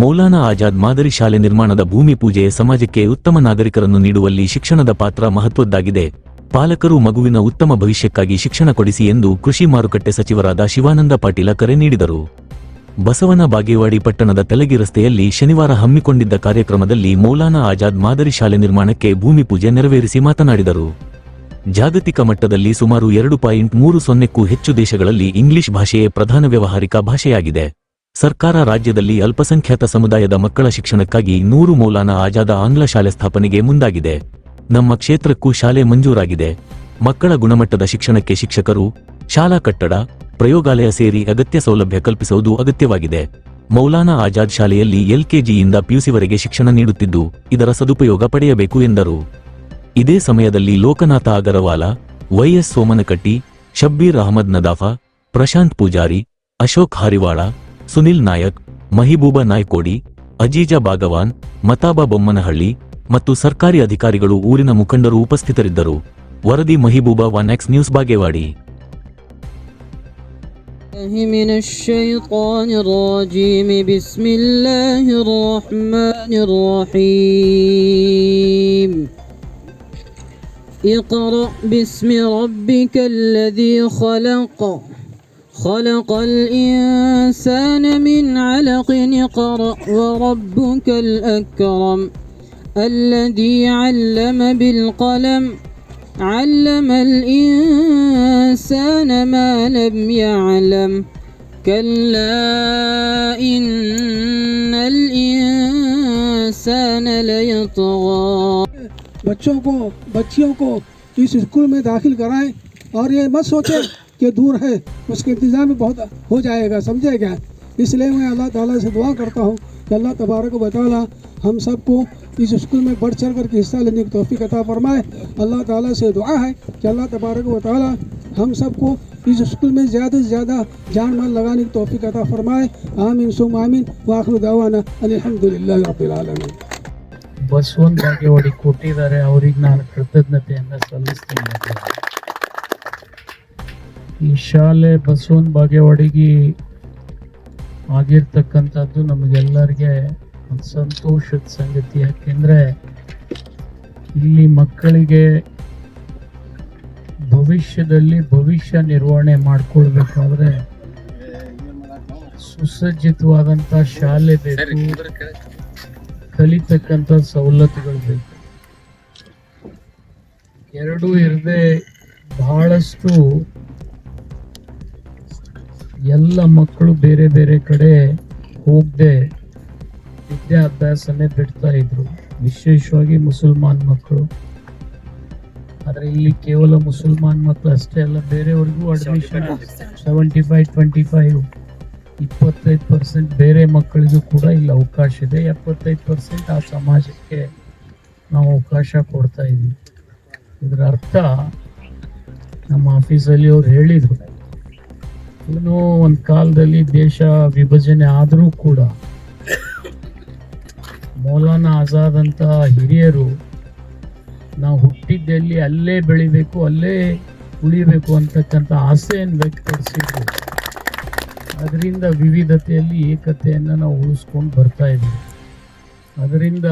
ಮೌಲಾನಾ ಆಜಾದ್ ಮಾದರಿ ಶಾಲೆ ನಿರ್ಮಾಣದ ಭೂಮಿ ಪೂಜೆ ಸಮಾಜಕ್ಕೆ ಉತ್ತಮ ನಾಗರಿಕರನ್ನು ನೀಡುವಲ್ಲಿ ಶಿಕ್ಷಣದ ಪಾತ್ರ ಮಹತ್ವದ್ದಾಗಿದೆ. ಪಾಲಕರು ಮಗುವಿನ ಉತ್ತಮ ಭವಿಷ್ಯಕ್ಕಾಗಿ ಶಿಕ್ಷಣ ಕೊಡಿಸಿ ಎಂದು ಕೃಷಿ ಮಾರುಕಟ್ಟೆ ಸಚಿವರಾದ ಶಿವಾನಂದ ಪಾಟೀಲ ಕರೆ ನೀಡಿದರು. ಬಸವನ ಬಾಗೇವಾಡಿ ಪಟ್ಟಣದ ತೆಲಗಿ ರಸ್ತೆಯಲ್ಲಿ ಶನಿವಾರ ಹಮ್ಮಿಕೊಂಡಿದ್ದ ಕಾರ್ಯಕ್ರಮದಲ್ಲಿ ಮೌಲಾನಾ ಆಜಾದ್ ಮಾದರಿ ಶಾಲೆ ನಿರ್ಮಾಣಕ್ಕೆ ಭೂಮಿ ಪೂಜೆ ನೆರವೇರಿಸಿ ಮಾತನಾಡಿದರು. ಜಾಗತಿಕ ಮಟ್ಟದಲ್ಲಿ ಸುಮಾರು ಎರಡು ಪಾಯಿಂಟ್ ಮೂರು ಸೊನ್ನೆಕ್ಕೂ ಹೆಚ್ಚು ದೇಶಗಳಲ್ಲಿ ಇಂಗ್ಲಿಷ್ ಭಾಷೆಯೇ ಪ್ರಧಾನ ವ್ಯವಹಾರಿಕ ಭಾಷೆಯಾಗಿದೆ. ಸರ್ಕಾರ ರಾಜ್ಯದಲ್ಲಿ ಅಲ್ಪಸಂಖ್ಯಾತ ಸಮುದಾಯದ ಮಕ್ಕಳ ಶಿಕ್ಷಣಕ್ಕಾಗಿ ನೂರು ಮೌಲಾನಾ ಆಜಾದ ಆಂಗ್ಲ ಶಾಲೆ ಸ್ಥಾಪನೆಗೆ ಮುಂದಾಗಿದೆ. ನಮ್ಮ ಕ್ಷೇತ್ರಕ್ಕೂ ಶಾಲೆ ಮಂಜೂರಾಗಿದೆ. ಮಕ್ಕಳ ಗುಣಮಟ್ಟದ ಶಿಕ್ಷಣಕ್ಕೆ ಶಿಕ್ಷಕರು, ಶಾಲಾ ಕಟ್ಟಡ, ಪ್ರಯೋಗಾಲಯ ಸೇರಿ ಅಗತ್ಯ ಸೌಲಭ್ಯ ಕಲ್ಪಿಸುವುದು ಅಗತ್ಯವಾಗಿದೆ. ಮೌಲಾನಾ ಆಜಾದ್ ಶಾಲೆಯಲ್ಲಿ ಎಲ್ಕೆಜಿಯಿಂದ ಪಿಯುಸಿವರೆಗೆ ಶಿಕ್ಷಣ ನೀಡುತ್ತಿದ್ದು, ಇದರ ಸದುಪಯೋಗ ಪಡೆಯಬೇಕು ಎಂದರು. ಇದೇ ಸಮಯದಲ್ಲಿ ಲೋಕನಾಥ ಅಗರವಾಲ ವೈಎಸ್ ಸೋಮನಕಟ್ಟಿ, ಶಬ್ಬೀರ್ ಅಹಮದ್ ನದಾಫ, ಪ್ರಶಾಂತ್ ಪೂಜಾರಿ, ಅಶೋಕ್ ಹಾರಿವಾಳ ಸುನಿಲ್ ನಾಯಕ್ ಮಹಿಬೂಬಾ ನಾಯ್ಕೋಡಿ ಅಜೀಜಾ ಬಾಗವಾನ್ ಮತಾಬಾ ಬೊಮ್ಮನಹಳ್ಳಿ ಮತ್ತು ಸರ್ಕಾರಿ ಅಧಿಕಾರಿಗಳು ಊರಿನ ಮುಖಂಡರು ಉಪಸ್ಥಿತರಿದ್ದರು ವರದಿ Mahibooba one X news Bagewadi الله من الشيطان الرجيم بسم الله الرحمن الرحيم اقرأ باسم ربك الذي خلق خلق الإنسان من علق اقرأ وربك الأكرم الذي علم بالقلم علم الإنسان ما لم يعلم كلا إن الإنسان ليطغى बच्चों को बच्चियों को इस स्कूल में दाखिल कराएं और ये मत सोचें कि दूर है उसके इंतज़ाम में बहुत हो जाएगा समझे क्या इसलिए मैं अल्लाह ताला से दुआ करता हूँ कि अल्लाह तबारक व ताला हम सबको इस स्कूल में बढ़ चढ़ करके हिस्सा लेने की तोफ़ी अता फरमाए अल्लाह ताला से दुआ है कि अल्लाह तबारक व ताला हम सबको इस स्कूल में ज़्यादा से ज़्यादा जान माल लगाने की तोफ़ी अता फरमाए आमीन सुम आमीन वाखिर दावाना अल्हम्दुलिल्लाह रब्बिल आलमीन ಬಸವನ್ ಬಾಗೇವಾಡಿ ಕೊಟ್ಟಿದ್ದಾರೆ ಅವ್ರಿಗೆ ನಾನು ಕೃತಜ್ಞತೆಯನ್ನ ಸಲ್ಲಿಸ್ತೀನಿ ಈ ಶಾಲೆ ಬಸವನ್ ಬಾಗೇವಾಡಿಗೆ ಆಗಿರ್ತಕ್ಕಂಥದ್ದು ನಮಗೆಲ್ಲರಿಗೆ ಒಂದು ಸಂತೋಷದ ಸಂಗತಿ. ಯಾಕೆಂದ್ರೆ ಇಲ್ಲಿ ಮಕ್ಕಳಿಗೆ ಭವಿಷ್ಯದಲ್ಲಿ ಭವಿಷ್ಯ ನಿರ್ವಹಣೆ ಮಾಡ್ಕೊಳ್ಬೇಕಾದ್ರೆ ಸುಸಜ್ಜಿತವಾದಂಥ ಶಾಲೆ ಬೇಕು. ಕಲಿತಕ್ಕಂಥ ಸವಲತ್ತುಗಳು ಬೇಕು. ಎರಡೂ ಇರದೆ ಬಹಳಷ್ಟು ಎಲ್ಲ ಮಕ್ಕಳು ಬೇರೆ ಬೇರೆ ಕಡೆ ಹೋಗದೆ ವಿದ್ಯಾಭ್ಯಾಸನೇ ಬಿಡ್ತಾ ಇದ್ರು. ವಿಶೇಷವಾಗಿ ಮುಸಲ್ಮಾನ್ ಮಕ್ಕಳು. ಆದರೆ ಇಲ್ಲಿ ಕೇವಲ ಮುಸಲ್ಮಾನ್ ಮಕ್ಕಳು ಅಷ್ಟೇ ಅಲ್ಲ, ಬೇರೆಯವ್ರಿಗೂ admission seventy five twenty five ಇಪ್ಪತ್ತೈದು ಪರ್ಸೆಂಟ್ ಬೇರೆ ಮಕ್ಕಳಿಗೂ ಕೂಡ ಇಲ್ಲಿ ಅವಕಾಶ ಇದೆ. ಎಪ್ಪತ್ತೈದು ಪರ್ಸೆಂಟ್ ಆ ಸಮಾಜಕ್ಕೆ ನಾವು ಅವಕಾಶ ಕೊಡ್ತಾ ಇದ್ದೀವಿ ಇದರ ಅರ್ಥ ನಮ್ಮ ಆಫೀಸಲ್ಲಿ ಅವ್ರು ಹೇಳಿದರು. ಏನೋ ಒಂದು ಕಾಲದಲ್ಲಿ ದೇಶ ವಿಭಜನೆ ಆದರೂ ಕೂಡ ಮೌಲಾನಾ ಆಜಾದ್ ಅಂತ ಹಿರಿಯರು ನಾವು ಹುಟ್ಟಿದ್ದಲ್ಲಿ ಅಲ್ಲೇ ಬೆಳಿಬೇಕು, ಅಲ್ಲೇ ಉಳಿಬೇಕು ಅಂತಕ್ಕಂಥ ಆಸೆಯನ್ನು ವ್ಯಕ್ತಪಡಿಸಿದ್ರು. ಅದರಿಂದ ವಿವಿಧತೆಯಲ್ಲಿ ಏಕತೆಯನ್ನು ನಾವು ಉಳಿಸ್ಕೊಂಡು ಬರ್ತಾ ಇದ್ದೀವಿ. ಅದರಿಂದ